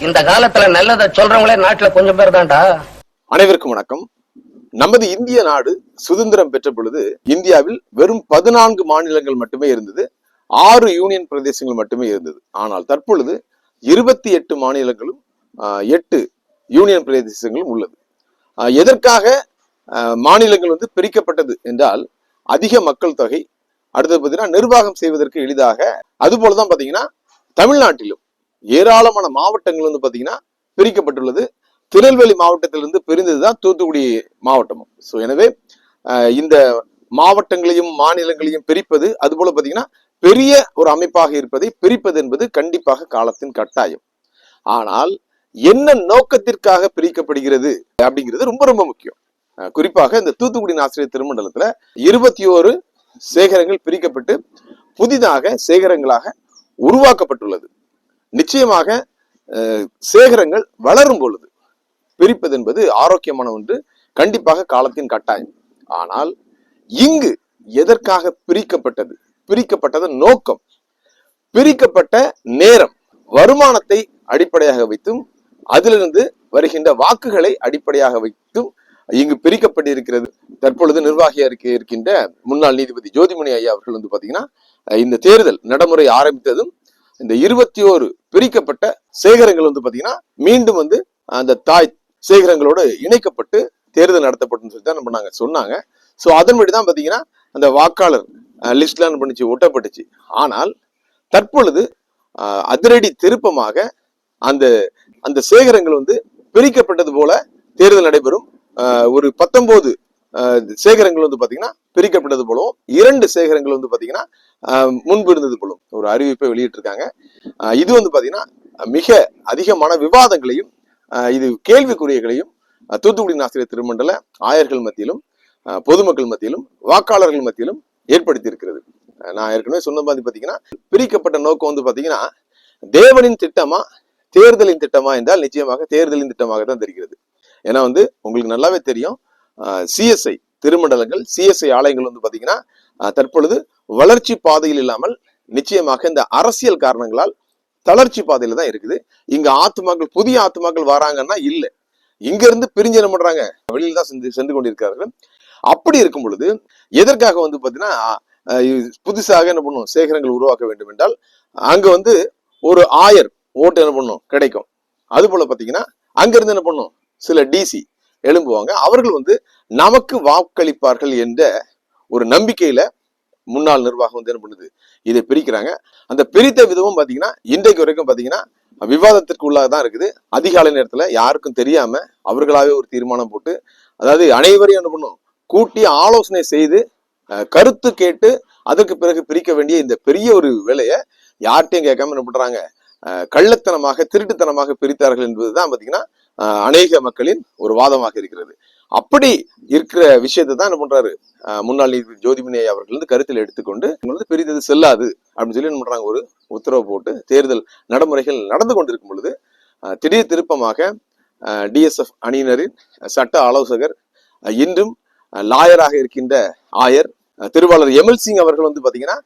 இந்த காலத்துல நல்லதை சொல்றவங்களே நாட்டுல கொஞ்சம் பேர் தான்டா. அனைவருக்கும் வணக்கம். நமது இந்திய நாடு சுதந்திரம் பெற்ற பொழுது இந்தியாவில் வெறும் பதினான்கு மாநிலங்கள் மட்டுமே இருந்தது. ஆறு யூனியன் பிரதேசங்கள் மட்டுமே இருந்தது. ஆனால் தற்பொழுது இருபத்தி எட்டு மாநிலங்களும் ஆஹ், எட்டு யூனியன் பிரதேசங்களும் உள்ளது. எதற்காக ஆஹ், மாநிலங்கள் வந்து பிரிக்கப்பட்டது என்றால் அதிக மக்கள் தொகை அடுத்தது பார்த்தீங்கன்னா நிர்வாகம் செய்வதற்கு எளிதாக அதுபோல தான் பார்த்தீங்கன்னா தமிழ்நாட்டிலும் ஏராளமான மாவட்டங்கள் வந்து பார்த்தீங்கன்னா பிரிக்கப்பட்டுள்ளது. திருநெல்வேலி மாவட்டத்திலிருந்து பிரிந்ததுதான் தூத்துக்குடி மாவட்டமும். ஸோ எனவே இந்த மாவட்டங்களையும் மாநிலங்களையும் பிரிப்பது அதுபோல பார்த்தீங்கன்னா பெரிய ஒரு அமைப்பாக இருப்பதை பிரிப்பது என்பது கண்டிப்பாக காலத்தின் கட்டாயம். ஆனால் என்ன நோக்கத்திற்காக பிரிக்கப்படுகிறது அப்படிங்கிறது ரொம்ப ரொம்ப முக்கியம். குறிப்பாக இந்த தூத்துக்குடி ஆசிரியர் திருமண்டலத்துல இருபத்தி ஓரு சேகரங்கள் பிரிக்கப்பட்டு புதிதாக சேகரங்களாக உருவாக்கப்பட்டுள்ளது. நிச்சயமாக அஹ், சேகரங்கள் வளரும் பொழுது பிரிப்பது என்பது ஆரோக்கியமான ஒன்று கண்டிப்பாக காலத்தின் கட்டாயம். ஆனால் இங்கு எதற்காக பிரிக்கப்பட்டது? பிரிக்கப்பட்டதன் நோக்கம் பிரிக்கப்பட்ட நேரம் வருமானத்தை அடிப்படையாக வைத்தும் அதிலிருந்து வருகின்ற வாக்குகளை அடிப்படையாக வைத்தும் இங்கு பிரிக்கப்பட்டிருக்கிறது. தற்பொழுது நிர்வாகியா இருக்க இருக்கின்ற முன்னாள் நீதிபதி ஜோதிமணி ஐயா அவர்கள் வந்து பாத்தீங்கன்னா இந்த தேர்தல் நடைமுறை ஆரம்பித்ததும் இந்த இருபத்தி ஓரு பிரிக்கப்பட்ட சேகரங்கள் வந்து பாத்தீங்கன்னா மீண்டும் வந்து அந்த தாய் சேகரங்களோடு இணைக்கப்பட்டு தேர்தல் நடத்தப்படும் சொல்லி தான் நம்ம சொன்னாங்க. ஸோ அதன்படி தான் பாத்தீங்கன்னா அந்த வாக்காளர் லிஸ்ட்லாம் பண்ணிச்சு? ஒட்டப்பட்டுச்சு. ஆனால் தற்பொழுது அஹ், அதிரடி திருப்பமாக அந்த அந்த சேகரங்கள் வந்து பிரிக்கப்பட்டது போல தேர்தல் நடைபெறும். ஒரு பத்தொன்பது சேகரங்கள் வந்து பாத்தீங்கன்னா பிரிக்கப்பட்டது போலவும் இரண்டு சேகரங்கள் வந்து பாத்தீங்கன்னா முன்பு இருந்தது போலும் ஒரு அறிவிப்பை வெளியிட்டிருக்காங்க. இது வந்து பாத்தீங்கன்னா மிக அதிகமான விவாதங்களையும் இது கேள்விக்குறியங்களையும் தூத்துக்குடி ஆசிரியர் திருமண்டல ஆயர்கள் மத்தியிலும் பொதுமக்கள் மத்தியிலும் வாக்காளர்கள் மத்தியிலும் ஏற்படுத்தி இருக்கிறது நான் ஏற்கனவே சொன்ன மாதிரி பாத்தீங்கன்னா பிரிக்கப்பட்ட நோக்கம் வந்து பாத்தீங்கன்னா தேவனின் திட்டமா தேர்தலின் திட்டமா என்றால் நிச்சயமாக தேர்தலின் திட்டமாக தான் தெரிகிறது. ஏன்னா வந்து உங்களுக்கு நல்லாவே தெரியும் சிஎஸ்ஐ திருமண்டலங்கள் சிஎஸ்ஐ ஆலயங்கள் வந்து பாத்தீங்கன்னா தற்பொழுது வளர்ச்சி பாதையில் இல்லாமல் நிச்சயமாக இந்த அரசியல் காரணங்களால் தளர்ச்சி பாதையில தான் இருக்குது. இங்க ஆத்மாக்கள் புதிய ஆத்மாக்கள் வராங்கன்னா இல்லை. இங்க இருந்து பிரிஞ்சு என்ன பண்றாங்க? வெளியில தான் சென்று சென்று கொண்டிருக்கிறார்கள். அப்படி இருக்கும் பொழுது எதற்காக வந்து பாத்தீங்கன்னா புதுசாக என்ன பண்ணும்? சேகரங்கள் உருவாக்க வேண்டும் என்றால் அங்க வந்து ஒரு ஆயர் ஓட்டு என்ன பண்ணும்? கிடைக்கும். அது போல பாத்தீங்கன்னா அங்க இருந்து என்ன பண்ணும்? சில டிசி எழும்புவாங்க. அவர்கள் வந்து நமக்கு வாக்களிப்பார்கள் என்ற ஒரு நம்பிக்கையில முன்னாள் நிர்வாகம் வந்து என்ன பண்ணுது? இதை பிரிக்கிறாங்க. அந்த பிரித்த விதமும் பாத்தீங்கன்னா இன்றைக்கு வரைக்கும் பாத்தீங்கன்னா விவாதத்திற்கு உள்ளாக தான் இருக்குது. அதிகாலை நேரத்துல யாருக்கும் தெரியாம அவர்களாவே ஒரு தீர்மானம் போட்டு அதாவது அனைவரையும் என்ன பண்ணும்? கூட்டி ஆலோசனை செய்து கருத்து கேட்டு அதற்கு பிறகு பிரிக்க வேண்டிய இந்த பெரிய ஒரு வேலையை யார்கிட்டையும் கேட்காம என்ன பண்றாங்க? அஹ், கள்ளத்தனமாக திருட்டுத்தனமாக பிரித்தார்கள் என்பதுதான் பாத்தீங்கன்னா அநேக மக்களின் ஒரு வாதமாக இருக்கிறது. அப்படி இருக்கிற விஷயத்தை தான் என்ன பண்றாரு? முன்னாள் நீதிபதி ஜோதிமணி அவர்கள் வந்து கருத்தில் எடுத்துக்கொண்டு இவங்க வந்து செல்லாது அப்படின்னு சொல்லி என்ன பண்றாங்க? ஒரு உத்தரவு போட்டு தேர்தல் நடைமுறைகள் நடந்து கொண்டிருக்கும் பொழுது திடீர் திருப்பமாக டிஎஸ்எஃப் அணியினரின் சட்ட ஆலோசகர் இன்றும் லாயராக இருக்கின்ற ஆயர் திருவாளர் எம்எல் சிங் அவர்கள் வந்து பாத்தீங்கன்னா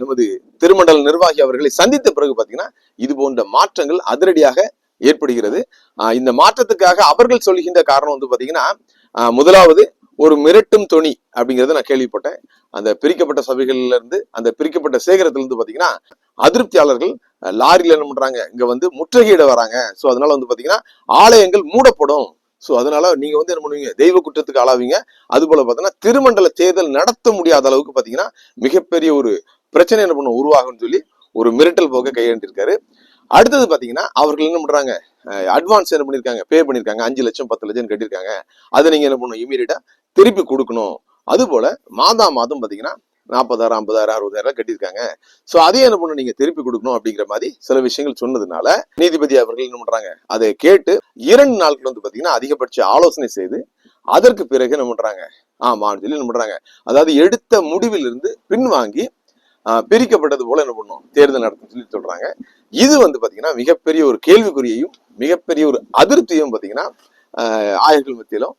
நமது திருமண்டல நிர்வாகி அவர்களை சந்தித்த பிறகு பாத்தீங்கன்னா இது போன்ற மாற்றங்கள் அதிரடியாக ஏற்படுகிறது. இந்த மாற்றத்துக்காக அவர்கள் சொல்கின்ற காரணம் வந்து பார்த்தீங்கன்னா முதலாவது ஒரு மிரட்டும் தொனி அப்படிங்கிறத நான் கேள்விப்பட்டேன். அந்த பிரிக்கப்பட்ட சபைகள்ல இருந்து அந்த பிரிக்கப்பட்ட சேகரத்துல இருந்து பாத்தீங்கன்னா அதிருப்தியாளர்கள் லாரியில என்ன பண்றாங்க இங்க வந்து முற்றுகையிட வராங்க. சோ அதனால வந்து பாத்தீங்கன்னா ஆலயங்கள் மூடப்படும். சோ அதனால நீங்க வந்து என்ன பண்ணுவீங்க தெய்வ குற்றத்துக்கு ஆளாவீங்க. அது போல பாத்தீங்கன்னா திருமண்டல தேர்தல் நடத்த முடியாத அளவுக்கு பாத்தீங்கன்னா மிகப்பெரிய ஒரு பிரச்சனை என்ன பண்ணும் உருவாகும்னு சொல்லி ஒரு மிரட்டல் போக்க கையாண்டிருக்காரு. அடுத்தது பாத்தீங்கன்னா அவர்கள் என்ன பண்றாங்க? அட்வான்ஸ் என்ன பண்ணிருக்காங்க? பே பண்ணிருக்காங்க. அஞ்சு லட்சம் பத்து லட்சம் கட்டியிருக்காங்க அதை நீங்க என்ன பண்ணணும்? இமீடியட்டா திருப்பி கொடுக்கணும். அது போல மாதா மாதம் பாத்தீங்கன்னா நாற்பதாயிரம் ஐம்பதாயிரம் அறுபதாயிரம் கட்டியிருக்காங்க. சோ அதே என்ன பண்ணணும்? நீங்க திருப்பி கொடுக்கணும் அப்படிங்கிற மாதிரி சில விஷயங்கள் சொன்னதுனால நீதிபதி அவர்கள் என்ன பண்றாங்க? அதை கேட்டு இரண்டு நாட்கள் வந்து பாத்தீங்கன்னா அதிகபட்ச ஆலோசனை செய்து அதற்கு பிறகு என்ன பண்றாங்க? ஆமான்னு சொல்லி என்ன பண்றாங்க? அதாவது எடுத்த முடிவிலிருந்து பின்வாங்கி பிரிக்கப்பட்டது போல என்ன பண்ணும்? தேர்தல் நடத்தும் சொல்லி சொல்றாங்க. இது வந்து பாத்தீங்கன்னா மிகப்பெரிய ஒரு கேள்விக்குறியையும் மிகப்பெரிய ஒரு அதிருப்தியும் பாத்தீங்கன்னா ஆயர்கள் மத்தியிலும்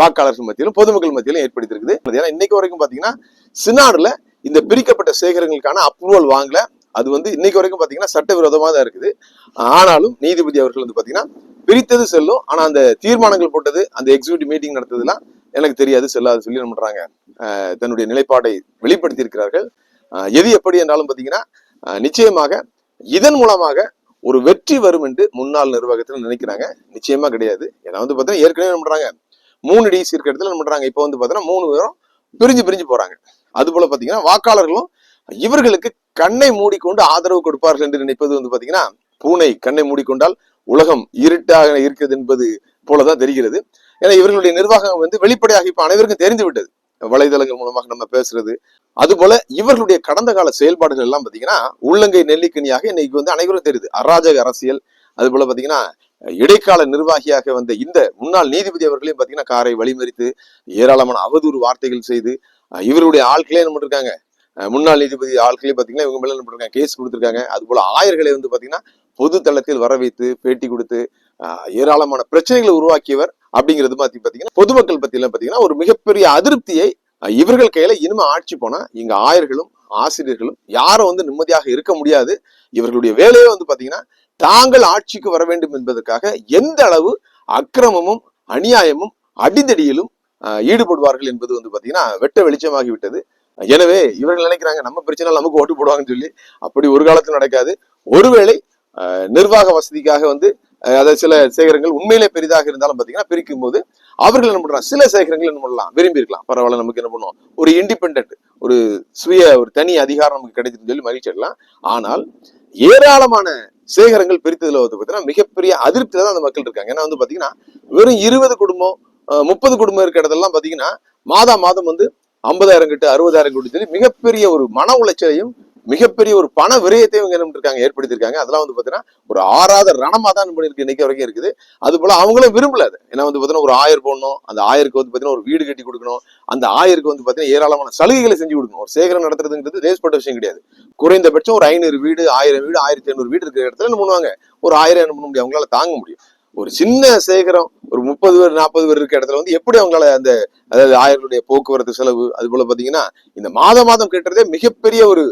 வாக்காளர்கள் மத்தியிலும் பொதுமக்கள் மத்தியிலும் ஏற்படுத்தியிருக்குது. ஏன்னா இன்னைக்கு வரைக்கும் பாத்தீங்கன்னா சினாடுல இந்த பிரிக்கப்பட்ட சேகரங்களுக்கான அப்ரூவல் வாங்கல. அது வந்து இன்னைக்கு வரைக்கும் பாத்தீங்கன்னா சட்டவிரோதமா தான் இருக்குது. ஆனாலும் நீதிபதி அவர்கள் வந்து பாத்தீங்கன்னா பிரித்தது செல்லும். ஆனா அந்த தீர்மானங்கள் போட்டது அந்த எக்ஸிக்யூட்டிவ் மீட்டிங் நடத்ததுலாம் எனக்கு தெரியாது. செல்லாது சொல்லி என்ன பண்றாங்க? தன்னுடைய நிலைப்பாட்டை வெளிப்படுத்தி இருக்கிறார்கள் எது எப்படி என்றாலும் பார்த்தீங்கன்னா நிச்சயமாக இதன் மூலமாக ஒரு வெற்றி வரும் என்று முன்னாள் நிர்வாகத்தில் நினைக்கிறாங்க. நிச்சயமா கிடையாது. ஏன்னா வந்து பார்த்தீங்கன்னா ஏற்கனவே என்ன பண்றாங்க? மூணு டிசி இருக்கிற இடத்துல என்ன பண்றாங்க? இப்போ வந்து பார்த்தீங்கன்னா மூணு பேரும் பிரிஞ்சு பிரிஞ்சு போறாங்க. அது போல பார்த்தீங்கன்னா வாக்காளர்களும் இவர்களுக்கு கண்ணை மூடிக்கொண்டு ஆதரவு கொடுப்பார்கள் என்று நினைப்பது வந்து பார்த்தீங்கன்னா பூனை கண்ணை மூடிக்கொண்டால் உலகம் இருட்டாக இருக்கிறது என்பது போலதான் தெரிகிறது. ஏன்னா இவர்களுடைய நிர்வாகம் வந்து வெளிப்படையாக இப்போ அனைவருக்கும் தெரிந்து விட்டது. வலைதளங்கள் மூலமாக நம்ம பேசுறது. அதுபோல இவர்களுடைய கடந்த கால செயல்பாடுகள் எல்லாம் பாத்தீங்கன்னா உள்ளங்கை நெல்லிக்கனியாக இன்னைக்கு வந்து அனைவரும் தெரியுது. அராஜக அரசியல் அது போல பாத்தீங்கன்னா இடைக்கால நிர்வாகியாக வந்த இந்த முன்னாள் நீதிபதி அவர்களையும் பாத்தீங்கன்னா காரை வழிமறித்து ஏராளமான அவதூறு வார்த்தைகள் செய்து இவருடைய ஆட்களே என்ன பண்ணிருக்காங்க? முன்னாள் நீதிபதி ஆட்களே பாத்தீங்கன்னா இவங்க மேல என்ன பண்ணிருக்காங்க? கேஸ் கொடுத்துருக்காங்க. அது போல ஆயர்களை வந்து பாத்தீங்கன்னா பொது தளத்தில் வர வைத்து பேட்டி கொடுத்து ஏராளமான பிரச்சனைகளை உருவாக்கியவர் அப்படிங்கிறது பத்தி பாத்தீங்கன்னா பொதுமக்கள் பத்தியெல்லாம் பாத்தீங்கன்னா ஒரு மிகப்பெரிய அதிருப்தியை இவர்கள் கையில இனிமே ஆட்சி போனா இங்க ஆயர்களும் ஆசிரியர்களும் யாரும் வந்து நிம்மதியாக இருக்க முடியாது. இவர்களுடைய வேலையே வந்து பாத்தீங்கன்னா தாங்கள் ஆட்சிக்கு வர வேண்டும் என்பதற்காக எந்த அளவு அக்கிரமமும் அநியாயமும் அடிதடியிலும் அஹ், ஈடுபடுவார்கள் என்பது வந்து பாத்தீங்கன்னா வெட்ட வெளிச்சமாகி விட்டது. எனவே இவர்கள் நினைக்கிறாங்க நம்ம பிரச்சனை நமக்கு ஓட்டு போடுவாங்கன்னு சொல்லி அப்படி ஒரு காலத்தில் நடக்காது. ஒருவேளை அஹ், நிர்வாக வசதிக்காக வந்து அதாவது சில சேகரங்கள் உண்மையிலே பெரிதாக இருந்தாலும் பாத்தீங்கன்னா பிரிக்கும் போது அவர்கள் என்ன பண்றாங்க? சில சேகரங்கள் என்ன பண்ணலாம்? விரும்பி இருக்கலாம் பரவாயில்ல நமக்கு என்ன பண்ணுவோம் ஒரு இண்டிபெண்ட் ஒரு சுய ஒரு தனி அதிகாரம் நமக்கு கிடைச்சிருன்னு சொல்லி மகிழ்ச்சி அடலாம் ஆனால் ஏராளமான சேகரங்கள் பிரித்ததுல வந்து பாத்தீங்கன்னா மிகப்பெரிய அதிருப்தியில தான் அந்த மக்கள் இருக்காங்க. ஏன்னா வந்து பாத்தீங்கன்னா வெறும் இருபது குடும்பம் முப்பது குடும்பம் இருக்கிற இடத்தெல்லாம் பாத்தீங்கன்னா மாதா மாதம் வந்து ஐம்பதாயிரம் கிட்ட அறுபதாயிரம் கிட்ட சொல்லி மிகப்பெரிய ஒரு மன உளைச்சலையும் மிகப்பெரிய ஒரு பண விரயத்தை இவங்க என்ன பண்ணிருக்காங்க ஏற்படுத்தியிருக்காங்க. அதெல்லாம் வந்து பாத்தீங்கன்னா ஒரு ஆறாத ரணமா தான் பண்ணிருக்கு இன்னைக்கு வரைக்கும் இருக்குது. அது போல அவங்களும் விரும்பல அது. ஏன்னா வந்து பாத்தீங்கன்னா ஒரு ஆயர் போடணும் அந்த ஆயருக்கு வந்து பாத்தீங்கன்னா ஒரு வீடு கட்டி கொடுக்கணும். அந்த ஆயருக்கு வந்து பாத்தீங்கன்னா ஏராளமான சலுகைகளை செஞ்சு கொடுக்கணும். ஒரு சேகரம் நடத்துறதுங்கிறது தேசப்பட்ட விஷயம் கிடையாது. குறைந்தபட்சம் ஒரு ஐநூறு வீடு ஆயிரம் வீடு ஆயிரத்தி ஐநூறு வீடு இருக்கிற இடத்துல என்ன பண்ணுவாங்க? ஒரு ஆயிரம் என்ன பண்ண முடியும்? அவங்களால தாங்க முடியும். ஒரு சின்ன சேகரம் ஒரு முப்பது பேர் நாற்பது பேர் இருக்க இடத்துல வந்து எப்படி அவங்களால அந்த அதாவது ஆயர்களுடைய போக்குவரத்து செலவு அது போல பாத்தீங்கன்னா இந்த மாதம் மாதம் கட்டுறதே மிகப்பெரிய ஒரு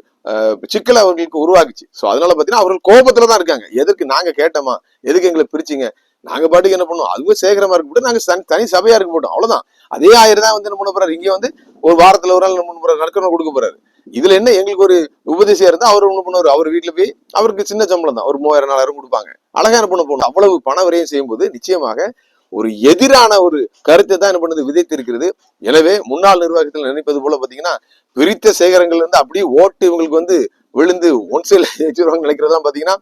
சிக்கலை அவர்களுக்கு உருவாக்குச்சு சோ அதனால பாத்தீங்கன்னா அவர்கள் கோபத்துல தான் இருக்காங்க. எதற்கு நாங்க கேட்டோமா? எதுக்கு எங்களை பிரிச்சீங்க? நாங்க பாட்டுக்கு என்ன பண்ணுவோம்? அதுவும் சேகரமா இருக்க போட்டு நாங்க தனி- தனி சபையா இருக்க போட்டோம் அவ்வளவுதான். அதே ஆயிரம் தான் வந்து என்ன பண்ண போறாரு? இங்க வந்து ஒரு வாரத்துல ஒரு நாள் என்ன பண்ண போறாரு? கொடுக்க போறாரு. இதுல என்ன எங்களுக்கு ஒரு உபதேசியா இருந்தா அவர் ஒண்ணு பண்ணுவாரு. அவர் வீட்டுல போய் அவருக்கு சின்ன சம்பளம் தான். ஒரு மூவாயிரம் நாலாயிரம் கொடுப்பாங்க. அழகா என்ன பண்ண போகணும் அவ்வளவு பண வரையும் செய்யும்போது நிச்சயமாக ஒரு எதிரான ஒரு கருத்தை தான் என்ன பண்ணுது? விதைத்திருக்கிறது. எனவே முன்னாள் நிர்வாகத்தில் நினைப்பது போல பாத்தீங்கன்னா பிரித்த சேகரங்கள் இருந்து அப்படியே ஓட்டு இவங்களுக்கு வந்து விழுந்து ஒன் சைல ஏற்றிடுவாங்க நினைக்கிறதெல்லாம் பாத்தீங்கன்னா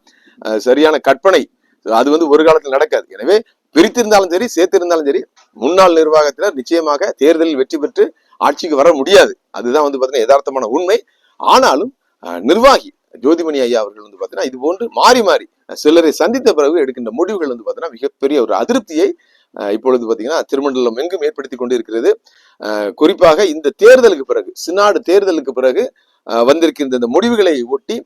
சரியான கற்பனை. அது வந்து ஒரு காலத்தில் நடக்காது. எனவே பிரித்திருந்தாலும் சரி சேர்த்திருந்தாலும் சரி முன்னாள் நிர்வாகத்தினர் நிச்சயமாக தேர்தலில் வெற்றி பெற்று ஆட்சிக்கு வர முடியாது. அதுதான் வந்து பாத்தீங்கன்னா யதார்த்தமான உண்மை. ஆனாலும் நிர்வாகி ஜோதிமணி ஐயா அவர்கள் வந்து பாத்தீங்கன்னா இது போன்று மாறி மாறி சிலரை சந்தித்த பிறகு எடுக்கின்ற முடிவுகள் வந்து பாத்தீங்கன்னா மிகப்பெரிய ஒரு அதிருப்தியை இப்பொழுது பாத்தீங்கன்னா திருமண்டலம் எங்கும் ஏற்படுத்தி கொண்டிருக்கிறது. அஹ், குறிப்பாக இந்த தேர்தலுக்கு பிறகு சினாடு தேர்தலுக்கு பிறகு வந்திருக்கின்ற இந்த முடிவுகளை ஒட்டி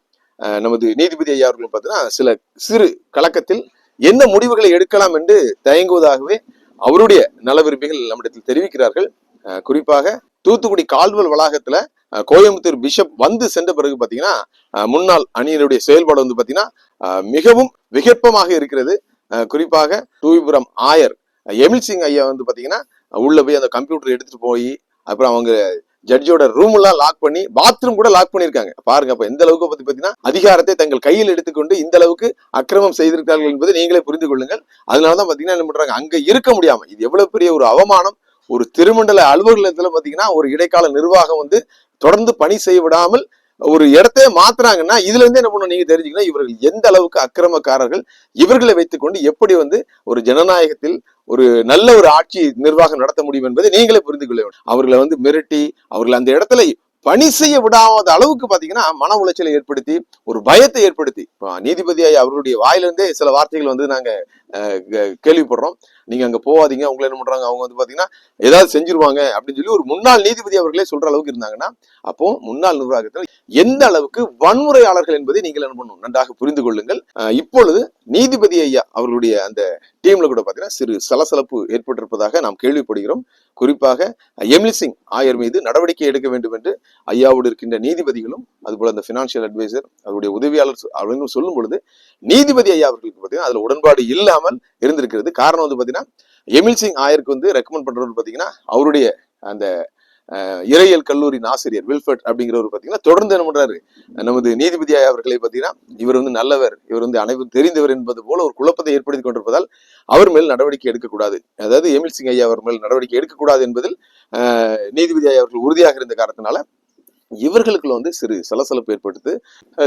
நமது நீதிபதி ஐயா அவர்கள் பார்த்தீங்கன்னா சில சிறு கலக்கத்தில் என்ன முடிவுகளை எடுக்கலாம் என்று தயங்குவதாகவே அவருடைய நல விரும்பிகள் நம்மிடத்தில் தெரிவிக்கிறார்கள். அஹ், குறிப்பாக தூத்துக்குடி கால்வல் வளாகத்துல கோயம்புத்தூர் பிஷப் வந்து சென்ற பிறகு பாத்தீங்கன்னா முன்னாள் அணியினுடைய செயல்பாடு வந்து பாத்தீங்கன்னா மிகவும் விகற்பமாக இருக்கிறது. அஹ், குறிப்பாக தூவிபுரம் ஆயர் எமில் சிங் ஐயா வந்து பார்த்தீங்கன்னா உள்ளே போய் அந்த கம்ப்யூட்டர் எடுத்துகிட்டு போய் அப்புறம் அவங்க ஜட்ஜோட ரூம் எல்லாம் லாக் பண்ணி பாத்ரூம் கூட லாக் பண்ணியிருக்காங்க. பாருங்க அப்ப எந்த அளவுக்கு பத்தி பாத்தீங்கன்னா அதிகாரத்தை தங்கள் கையில் எடுத்துக்கொண்டு இந்த அளவுக்கு அக்கிரமம் செய்திருக்கிறார்கள் என்பதை நீங்களே புரிந்து கொள்ளுங்கள். அதனாலதான் பாத்தீங்கன்னா என்ன பண்றாங்க அங்க இருக்க முடியாம இது எவ்வளவு பெரிய ஒரு அவமானம் ஒரு திருமண்டல அலுவலகத்துல பாத்தீங்கன்னா ஒரு இடைக்கால நிர்வாகம் வந்து தொடர்ந்து பணி செய்ய விடாமல் ஒரு இடத்தையே மாத்துறாங்கன்னா இதுல இருந்து என்ன பண்ணணும் நீங்க தெரிஞ்சுக்கணும் இவர்கள் எந்த அளவுக்கு அக்கிரமக்காரர்கள் இவர்களை வைத்துக்கொண்டு எப்படி வந்து ஒரு ஜனநாயகத்தில் ஒரு நல்ல ஒரு ஆட்சி நிர்வாகம் நடத்த முடியும் என்பதை நீங்களே புரிந்து கொள்ள வேண்டும். அவர்களை வந்து மிரட்டி அவர்களை அந்த இடத்துல பணி செய்ய விடாத அளவுக்கு பாத்தீங்கன்னா மன உளைச்சலை ஏற்படுத்தி ஒரு பயத்தை ஏற்படுத்தி. நீதிபதியாய் அவருடைய வாயிலிருந்தே சில வார்த்தைகள் வந்து நாங்க அஹ், கேள்விப்படுறோம். நீங்க அங்க போகாதீங்க அவங்கள என்ன பண்றாங்க? அவங்க வந்து பாத்தீங்கன்னா ஏதாவது செஞ்சிருவாங்க அப்படின்னு சொல்லி ஒரு முன்னாள் நீதிபதி அவர்களே சொல்ற அளவுக்கு இருந்தாங்கன்னா அப்போ முன்னாள் நிர்வாகத்தில் எந்த அளவுக்கு வன்முறையாளர்கள் என்பதை நீங்கள் என்ன பண்ணணும்? நன்றாக புரிந்து கொள்ளுங்கள். இப்பொழுது நீதிபதி ஐயா அவர்களுடைய அந்த டீம்ல கூட பாத்தீங்கன்னா சிறு சலசலப்பு ஏற்பட்டிருப்பதாக நாம் கேள்விப்படுகிறோம். குறிப்பாக எம்லி சிங் ஆயர் மீது நடவடிக்கை எடுக்க வேண்டும் என்று ஐயாவோடு இருக்கின்ற நீதிபதிகளும் அதுபோல அந்த பினான்சியல் அட்வைசர் அவருடைய உதவியாளர் அவர்களும் சொல்லும் பொழுது நீதிபதி ஐயா அவர்களுக்கு பார்த்தீங்கன்னா அதுல உடன்பாடு இல்லாமல் இருந்திருக்கிறது. காரணம் வந்து பார்த்தீங்கன்னா எமில் சிங் ஆயருக்கு வந்து ரெக்கமெண்ட் பண்ணுறவர் பார்த்தீங்கன்னா அவருடைய அந்த இறையல் இறையியல் கல்லூரியின் ஆசிரியர் வில்ஃபர்ட் அப்படிங்கிறவர் பார்த்தீங்கன்னா தொடர்ந்து என்ன பண்றாரு? நமது நீதிபதி அவர்களை பார்த்தீங்கன்னா இவர் வந்து நல்லவர். இவர் வந்து அனைவரும் தெரிந்தவர் என்பது போல ஒரு குழப்பத்தை ஏற்படுத்தி கொண்டிருப்பதால் அவர் மேல் நடவடிக்கை எடுக்கக்கூடாது. அதாவது எமில் சிங் ஐயா அவர் மேல் நடவடிக்கை எடுக்கக்கூடாது என்பதில் அஹ், நீதிபதி ஐயா அவர்கள் உறுதியாக இருந்த காரணத்தினால இவர்களுக்குள்ள வந்து சிறு சலசலப்பு ஏற்படுத்து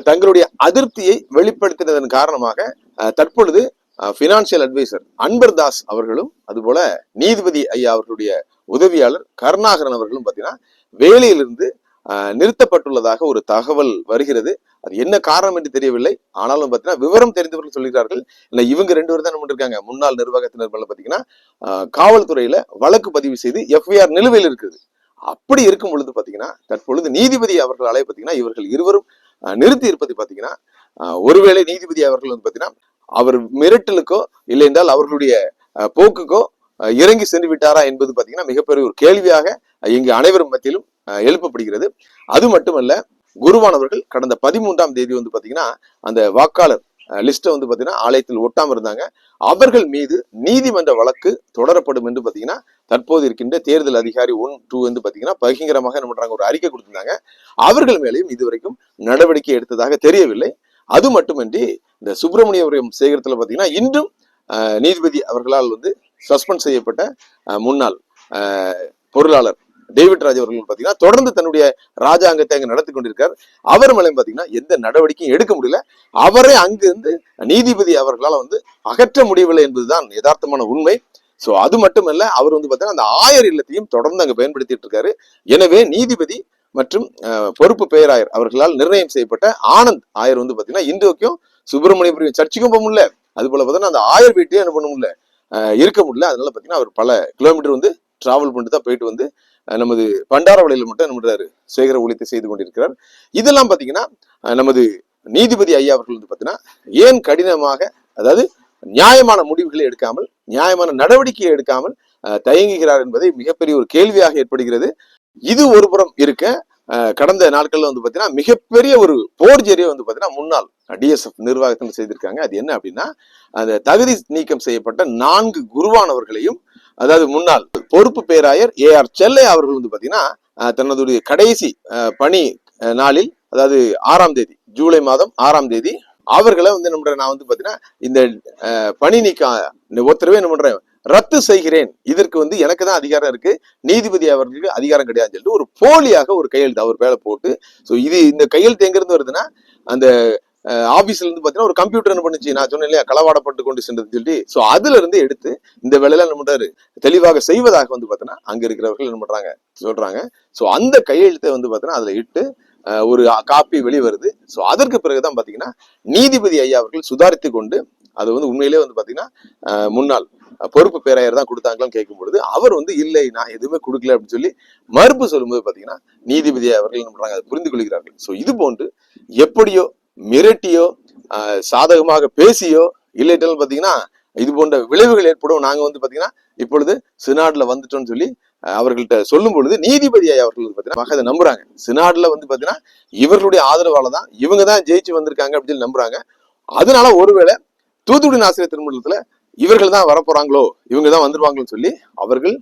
தங்களுடைய அதிருப்தியை வெளிப்படுத்தினதன் காரணமாக தற்பொழுது பினான்சியல் அட்வைசர் அன்பர் தாஸ் அவர்களும் அதுபோல நீதிபதி ஐயா அவர்களுடைய உதவியாளர் கருணாகரன் அவர்களும் பார்த்தீங்கன்னா வேலையிலிருந்து நிறுத்தப்பட்டுள்ளதாக ஒரு தகவல் வருகிறது. அது என்ன காரணம் என்று தெரியவில்லை. ஆனாலும் பார்த்தீங்கன்னா விவரம் தெரிந்தவர்கள் சொல்கிறார்கள் இல்லை இவங்க ரெண்டு பேரும் தான் என்ன பண்ணிருக்காங்க முன்னாள் நிர்வாகத்தினர் மேல பார்த்தீங்கன்னா காவல்துறையில வழக்கு பதிவு செய்து எஃப்ஐஆர் நிலுவையில் இருக்குது. அப்படி இருக்கும் பொழுது பாத்தீங்கன்னா தற்பொழுது நீதிபதி அவர்களாலே பாத்தீங்கன்னா இவர்கள் இருவரும் நிறுத்தி இருப்பது பாத்தீங்கன்னா ஒருவேளை நீதிபதி அவர்கள் வந்து பாத்தீங்கன்னா அவர் மிரட்டலுக்கோ இல்லை என்றால் அவர்களுடைய போக்குக்கோ இறங்கி சென்று விட்டாரா என்பது பார்த்தீங்கன்னா மிகப்பெரிய ஒரு கேள்வியாக இங்கு அனைவரும் மத்தியிலும் எழுப்பப்படுகிறது. அது மட்டுமல்ல குருவானவர்கள் கடந்த பதிமூன்றாம் தேதி வந்து பார்த்தீங்கன்னா அந்த வாக்காளர் லிஸ்ட்டை வந்து பார்த்தீங்கன்னா ஆலயத்தில் ஒட்டாமல் இருந்தாங்க. அவர்கள் மீது நீதிமன்ற வழக்கு தொடரப்படும் என்று பார்த்தீங்கன்னா தற்போது இருக்கின்ற தேர்தல் அதிகாரி ஒன் டூ வந்து பார்த்தீங்கன்னா பகிரங்கமாக என்ன பண்ணுறாங்க ஒரு அறிக்கை கொடுத்திருந்தாங்க. அவர்கள் மேலேயும் இதுவரைக்கும் நடவடிக்கை எடுத்ததாக தெரியவில்லை. அது மட்டுமின்றி இந்த சுப்பிரமணியபுரம் சேகரத்தில் பார்த்தீங்கன்னா இன்றும் நீதிபதி அவர்களால் வந்து சஸ்பெண்ட் செய்யப்பட்ட முன்னாள் பொருளாளர் டேவிட் ராஜ் அவர்கள் பார்த்தீங்கன்னா தொடர்ந்து தன்னுடைய ராஜாங்கத்தை அங்கே நடத்தி கொண்டிருக்கார். அவர் மேலே பார்த்தீங்கன்னா எந்த நடவடிக்கையும் எடுக்க முடியல. அவரே அங்கிருந்து நீதிபதி அவர்களால் வந்து அகற்ற முடியவில்லை என்பதுதான் யதார்த்தமான உண்மை. ஸோ அது மட்டுமல்ல அவர் வந்து பார்த்தீங்கன்னா அந்த ஆயர் இல்லத்தையும் தொடர்ந்து அங்கே பயன்படுத்திட்டு இருக்காரு. எனவே நீதிபதி மற்றும் பொறுப்பு பேராயர் அவர்களால் நிர்ணயம் செய்யப்பட்ட ஆனந்த் ஆயர் வந்து பார்த்தீங்கன்னா இன்றைக்கும் சுப்பிரமணியபுரம் சர்ச்சுக்கும் போக முடியல. அது போல பாத்தீங்கன்னா அந்த ஆயர் வீட்டையும் என்ன பண்ண முடியல? இருக்க முடியல. அதனால பார்த்தீங்கன்னா அவர் பல கிலோமீட்டர் வந்து டிராவல் பண்ணிட்டு தான் போயிட்டு வந்து நமது பண்டார வழியில் மட்டும் என்ன பண்றாரு? சேகர ஊழியத்தை செய்து கொண்டிருக்கிறார். இதெல்லாம் பார்த்தீங்கன்னா நமது நீதிபதி ஐயா அவர்கள் வந்து பாத்தீங்கன்னா ஏன் கடினமாக அதாவது நியாயமான முடிவுகளை எடுக்காமல் நியாயமான நடவடிக்கையை எடுக்காமல் தயங்குகிறார் என்பதை மிகப்பெரிய ஒரு கேள்வியாக ஏற்படுகிறது. இது ஒரு புறம் இருக்க கடந்த நாட்கள்ல வந்து பாத்தீங்கன்னா மிகப்பெரிய ஒரு போர்ஜெரியை வந்து பாத்தீங்கன்னா முன்னாள் டிஎஸ்எஃப் நிர்வாகத்தில் செய்திருக்காங்க. அது என்ன அப்படின்னா அந்த தகுதி நீக்கம் செய்யப்பட்ட நான்கு குருவானவர்களையும் அதாவது முன்னாள் பொறுப்பு பேராயர் ஏ ஆர் செல்லை அவர்கள் வந்து பாத்தீங்கன்னா தனதுடைய கடைசி பணி நாளில் அதாவது ஆறாம் தேதி ஜூலை மாதம் ஆறாம் தேதி அவர்களை வந்து நம்ம நான் வந்து பாத்தீங்கன்னா இந்த பணி நீக்க ஒருத்தரவே என்ன பண்றேன் ரத்து செய்கிறேன். இதற்கு வந்து எனக்கு தான் அதிகாரம் இருக்கு. நீதிபதி அவர்களுக்கு அதிகாரம் கிடையாதுன்னு சொல்லிட்டு ஒரு போலியாக ஒரு கையெழுத்து அவர் மேல போட்டு ஸோ இது இந்த கையெழுத்து எங்கிருந்து வருதுன்னா அந்த ஆபீஸ்ல இருந்து பாத்தீங்கன்னா ஒரு கம்ப்யூட்டர் என்ன பண்ணுச்சு. நான் சொன்னேன் இல்லையா களவாடப்பட்டு கொண்டு சென்றது சொல்லி ஸோ அதுல இருந்து எடுத்து இந்த வேலையில என்ன பண்றாரு? தெளிவாக செய்வதாக வந்து பாத்தீங்கன்னா அங்க இருக்கிறவர்கள் என்ன பண்றாங்க? சொல்றாங்க. ஸோ அந்த கையெழுத்தை வந்து பாத்தீங்கன்னா அதுல இட்டு ஒரு காப்பி வெளிவருது ஸோ அதற்கு பிறகுதான் பாத்தீங்கன்னா நீதிபதி ஐயா அவர்கள் சுதாரித்து கொண்டு அது வந்து உண்மையிலே வந்து பாத்தீங்கன்னா முன்னாள் பொறுப்பு பேராயர் தான் கொடுத்தாங்களான்னு கேட்கும்பொழுது அவர் வந்து இல்லை நான் எதுவுமே கொடுக்கல அப்படின்னு சொல்லி மறுப்பு சொல்லும்போது பாத்தீங்கன்னா நீதிபதி அவர்கள் என்ன பண்றாங்க அதை புரிந்து கொள்கிறார்கள். ஸோ இது போன்று எப்படியோ மிரட்டியோ சாதகமாக பேசியோ இல்லைட்டாலும் பாத்தீங்கன்னா இது போன்ற விளைவுகள் ஏற்படும். நாங்க வந்து பாத்தீங்கன்னா இப்பொழுது சினாட்ல வந்துட்டோம்னு சொல்லி அவர்கள்ட்ட சொல்லும் பொழுது நீதிபதி அவர்கள் வந்து பாத்தீங்கன்னா அதை நம்புறாங்க. சினாட்ல வந்து பாத்தீங்கன்னா இவர்களுடைய ஆதரவால தான் இவங்க தான் ஜெயிச்சு வந்திருக்காங்க அப்படின்னு சொல்லி நம்புறாங்க. அதனால ஒருவேளை தூத்துக்குடி ஆசிரியர் திருமணத்துல இவர்கள் தான் வரப்போறாங்களோ இவங்க தான் வந்துருவாங்களோன்னு சொல்லி அவர்கள்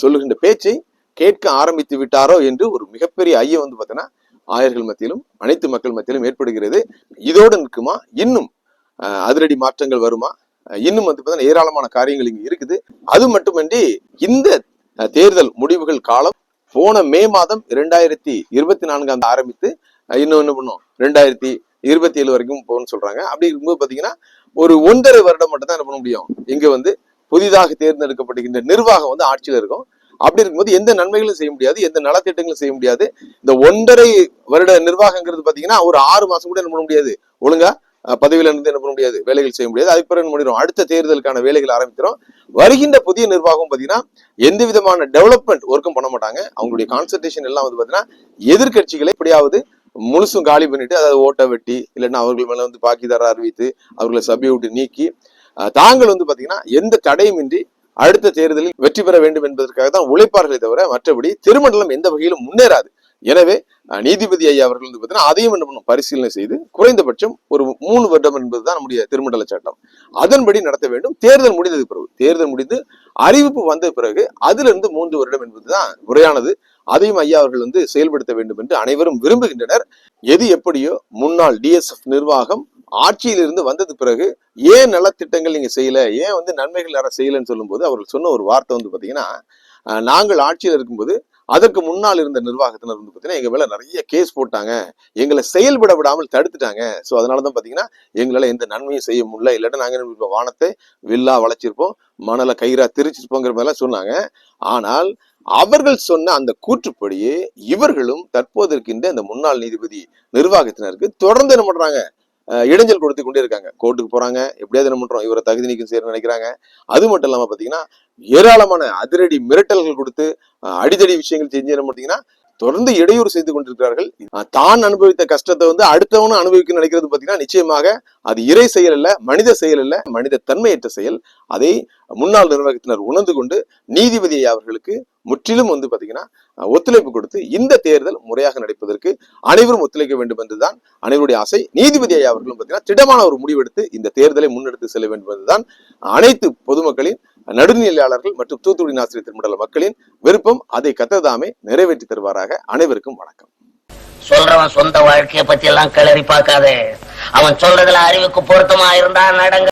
சொல்லுகின்ற பேச்சை கேட்க ஆரம்பித்து விட்டாரோ என்று ஒரு மிகப்பெரிய ஐயம் வந்து பார்த்தீங்கன்னா ஆயர்கள் மத்தியிலும் அனைத்து மக்கள் மத்தியிலும் ஏற்படுகிறது. இதோடு நிற்குமா? இன்னும் அதிரடி மாற்றங்கள் வருமா? இன்னும் வந்து பார்த்தீங்கன்னா ஏராளமான காரியங்கள் இங்க இருக்குது. அது மட்டுமின்றி இந்த தேர்தல் முடிவுகள் காலம் போன மே மாதம் இரண்டாயிரத்தி இருபத்தி நான்காம் ஆரம்பித்து இன்னும் என்ன பண்ணும்? ரெண்டாயிரத்தி இருபத்தி ஏழு வரைக்கும் போகணும்னு சொல்றாங்க. அப்படி இருக்கும்போது பாத்தீங்கன்னா ஒரு ஒன்றரை வருடம் மட்டும் தான் என்ன பண்ண முடியும்? இங்க வந்து புதிதாக தேர்ந்தெடுக்கப்படுகின்ற நிர்வாகம் வந்து ஆட்சியில் இருக்கும். அப்படி இருக்கும்போது எந்த நன்மைகளும் செய்ய முடியாது எந்த நலத்திட்டங்களும் செய்ய முடியாது. இந்த ஒன்றரை வருட நிர்வாகங்கிறது பாத்தீங்கன்னா ஒரு ஆறு மாசம் கூட என்ன பண்ண முடியாது. ஒழுங்கா பதவியில இருந்து என்ன பண்ண முடியாது வேலைகள் செய்ய முடியாது. அதுக்கு பிறகு என்ன அடுத்த தேர்தலுக்கான வேலைகள் ஆரம்பிக்கிறோம் வருகின்ற புதிய நிர்வாகம் பாத்தீங்கன்னா எந்த விதமான டெவலப்மெண்ட் ஒர்க்கும் பண்ண மாட்டாங்க. அவங்களுடைய கான்சன்ட்ரேஷன் எல்லாம் வந்து பாத்தீங்கன்னா எதிர்க்கட்சிகளை எப்படியாவது முழுசும் காலி பண்ணிட்டு அதாவது ஓட்டை வெட்டி இல்லைன்னா அவர்கள் மேல வந்து பாக்கிதார அறிவித்து அவர்களை சபையை விட்டு நீக்கி தாங்கள் வந்து பாத்தீங்கன்னா எந்த தடையுமின்றி அடுத்த தேர்தலில் வெற்றி பெற வேண்டும் என்பதற்காக தான் உழைப்பார்களே தவிர மற்றபடி திருமண்டலம் எந்த வகையிலும் முன்னேறாது. எனவே நீதிபதி ஐயா அவர்கள் வந்து பார்த்தீங்கன்னா அதையும் என்ன பண்ணும் பரிசீலனை செய்து குறைந்தபட்சம் ஒரு மூணு வருடம் என்பதுதான் நம்முடைய திருமண்டல சட்டம். அதன்படி நடத்த வேண்டும். தேர்தல் முடிந்தது பிறகு தேர்தல் முடிந்து அறிவிப்பு வந்த பிறகு அதிலிருந்து மூன்று வருடம் என்பதுதான் முறையானது. அதையும் ஐயா அவர்கள் வந்து செயல்படுத்த வேண்டும் என்று அனைவரும் விரும்புகின்றனர். எது எப்படியோ முன்னாள் டிஎஸ்எஃப் நிர்வாகம் ஆட்சியிலிருந்து வந்தது பிறகு ஏன் நலத்திட்டங்கள் நீங்க செய்யல ஏன் வந்து நன்மைகள் யாரும் செய்யலன்னு சொல்லும்போது அவர்கள் சொன்ன ஒரு வார்த்தை வந்து பாத்தீங்கன்னா நாங்கள் ஆட்சியில் இருக்கும்போது அதற்கு முன்னால் இருந்த நிர்வாகத்தினர் வந்து பார்த்தீங்கன்னா எங்க மேல நிறைய கேஸ் போட்டாங்க. எங்களை செயல்பட விடாமல் தடுத்துட்டாங்க. சோ அதனாலதான் பாத்தீங்கன்னா எங்களால எந்த நன்மையும் செய்ய முடியல. இல்லாட்டா நாங்க என்ன வானத்தை வில்லா வளைச்சிருப்போம். மணலை கயிறா திரிச்சிருப்போங்கிற மாதிரிலாம் சொன்னாங்க. ஆனால் அவர்கள் சொன்ன அந்த கூற்றுப்படியே இவர்களும் தற்போது இருக்கின்ற அந்த முன்னாள் நீதிபதி நிர்வாகத்தினருக்கு தொடர்ந்து என்ன பண்றாங்க? இடைஞ்சல் கொடுத்து கொண்டே இருக்காங்க கோர்ட்டுக்கு போறாங்க எப்படியாவது என்ன பண்றோம் இவரை தகுதி நீக்கம் செய்ய நினைக்கிறாங்க. அது மட்டும் இல்லாம பாத்தீங்கன்னா ஏராளமான அதிரடி மிரட்டல்கள் கொடுத்து அடிதடி விஷயங்கள் செஞ்சு என்ன பார்த்தீங்கன்னா தொடர்ந்து இடையூறு செய்து கொண்டிருக்கிறார்கள். தான் அனுபவித்த கஷ்டத்தை வந்து அடுத்தவனும் அனுபவிக்க நினைக்கிறது பாத்தீங்கன்னா நிச்சயமாக அது இறை செயல் அல்ல மனித செயல் அல்ல மனித தன்மையற்ற செயல். அதை முன்னாள் நிர்வாகத்தினர் உணர்ந்து கொண்டு நீதிபதி அவர்களுக்கு முற்றிலும் வந்து பாத்தீங்கன்னா ஒத்துழைப்பு கொடுத்து இந்த தேர்தல் முறையாக நடப்பதற்கு அனைவரும் ஒத்துழைக்க வேண்டும் என்றுதான் அனைவருடைய ஆசை. நீதிபதி ஐயா அவர்களும் பாத்தீங்கன்னா திடமான ஒரு முடிவெடுத்து இந்த தேர்தலை முன்னெடுத்து செல்ல வேண்டும் என்றுதான் அனைத்து பொதுமக்களின் நடுநிலையாளர்கள் மற்றும் தூத்துக்குடி ஆசிரியர் திருமண்டல மக்களின் விருப்பம். அதை கத்ததாமே நிறைவேற்றி தருவாராக அனைவருக்கும் வணக்கம். சொல்றவன் சொந்த வாழ்க்கையை பத்தி எல்லாம் கிளறி பார்க்காதே. அவன் சொல்றதுல அறிவுக்கு பொருத்தமா இருந்தா நடங்க.